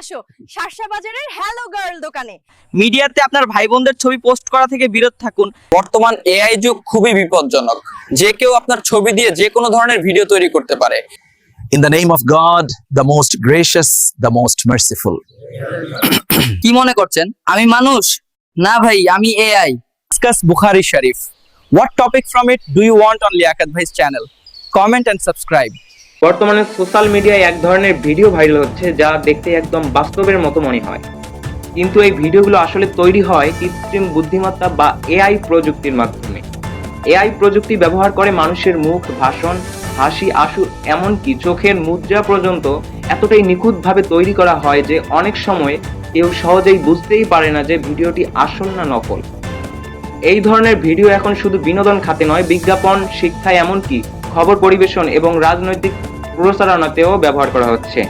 আসো শার্শা বাজারের hello girl দোকানে। মিডিয়াতে আপনার ভাই বোনদের ছবি পোস্ট করা থেকে বিরত থাকুন। বর্তমান এআই যুগ খুবই বিপজ্জনক। যে কেউ আপনার ছবি দিয়ে যে কোনো ধরনের ভিডিও তৈরি করতে পারে। In the name of God, the most gracious, the most merciful. কি মনে করছেন? আমি মানুষ? না ভাই আমি AI discuss Bukhari Sharif what topic from it do you want on Liaquat vice channel comment and subscribe বর্তমানে সোশ্যাল মিডিয়ায় এক ধরনের ভিডিও ভাইরাল হচ্ছে যা দেখতে একদম বাস্তবের মতো মনে হয়। কিন্তু এই ভিডিওগুলো আসলে তৈরি হয় কৃত্রিম বুদ্ধিমত্তা বা এআই প্রযুক্তির মাধ্যমে। এআই প্রযুক্তি ব্যবহার করে মানুষের মুখ, ভাষণ, হাসি আশু এমনকি চোখের মুদ্রা পর্যন্ত এতটাই নিখুঁতভাবে তৈরি করা হয় যে অনেক সময় কেউ সহজেই বুঝতেই পারে না যে ভিডিওটি আসল না নকল। এই ধরনের ভিডিও এখন শুধু বিনোদন খাতে নয়, বিজ্ঞাপন শিক্ষায় এমনকি খবর পরিবেশন এবং রাজনৈতিক প্রচারণাতেও ব্যবহার করা হচ্ছে।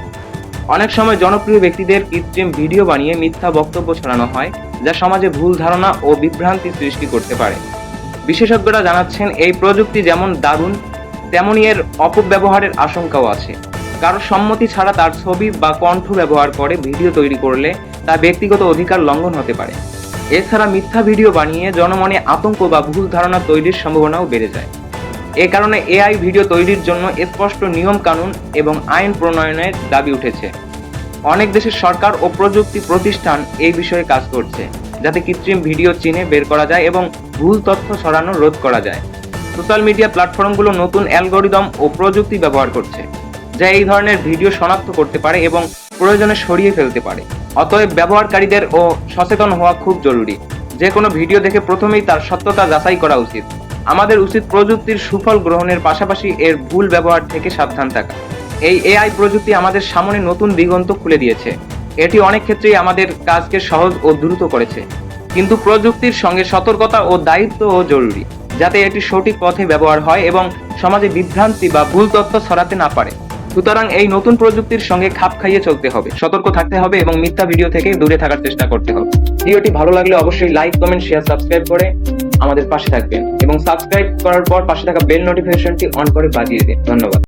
অনেক সময় জনপ্রিয় ব্যক্তিদের কৃত্রিম ভিডিও বানিয়ে মিথ্যা বক্তব্য ছড়ানো হয়, যা সমাজে ভুল ধারণা ও বিভ্রান্তি সৃষ্টি করতে পারে। বিশেষজ্ঞরা জানাচ্ছেন, এই প্রযুক্তি যেমন দারুণ তেমনই এর অপব্যবহারের আশঙ্কাও আছে। কারও সম্মতি ছাড়া তার ছবি বা কণ্ঠ ব্যবহার করে ভিডিও তৈরি করলে তা ব্যক্তিগত অধিকার লঙ্ঘন হতে পারে। এছাড়া মিথ্যা ভিডিও বানিয়ে জনমনে আতঙ্ক বা ভুল ধারণা তৈরির সম্ভাবনাও বেড়ে যায়। এ কারণে এআই ভিডিও তৈরির জন্য স্পষ্ট নিয়ম কানুন এবং আইন প্রণয়নের দাবি উঠেছে। অনেক দেশের সরকার ও প্রযুক্তি প্রতিষ্ঠান এই বিষয়ে কাজ করছে, যাতে কৃত্রিম ভিডিও চিনে বের করা যায় এবং ভুল তথ্য সরানো রোধ করা যায়। সোশ্যাল মিডিয়া প্ল্যাটফর্মগুলো নতুন অ্যালগোরিদম ও প্রযুক্তি ব্যবহার করছে, যা এই ধরনের ভিডিও শনাক্ত করতে পারে এবং প্রয়োজনে সরিয়ে ফেলতে পারে। অতএব ব্যবহারকারীদের ও সচেতন হওয়া খুব জরুরি। যে কোনো ভিডিও দেখে প্রথমেই তার সত্যতা যাচাই করা উচিত। আমাদের উচিত প্রযুক্তির সুফল গ্রহণের পাশাপাশি এর ভুল ব্যবহার থেকে সাবধান থাকা। এই এআই প্রযুক্তি আমাদের সামনে নতুন দিগন্ত খুলে দিয়েছে। এটি অনেক ক্ষেত্রেই আমাদের কাজকে সহজ ও দ্রুত করেছে। কিন্তু প্রযুক্তির সঙ্গে সতর্কতা ও দায়িত্বও জরুরি, যাতে এটি সঠিক পথে ব্যবহার হয় এবং সমাজে বিভ্রান্তি বা ভুল তথ্য ছড়াতে না পারে। সুতরাং এই নতুন প্রযুক্তির সঙ্গে খাপ খাইয়ে চলতে হবে, সতর্ক থাকতে হবে এবং মিথ্যা ভিডিও থেকে দূরে থাকার চেষ্টা করতে হবে। ভিডিওটি ভালো লাগলে অবশ্যই লাইক, কমেন্ট শেয়ার সাবস্ক্রাইব করে আমাদের পাশে থাকবেন। এবং সাবস্ক্রাইব করার পর পাশে থাকা বেল নোটিফিকেশনটি অন করে বাজিয়ে দিন। ধন্যবাদ।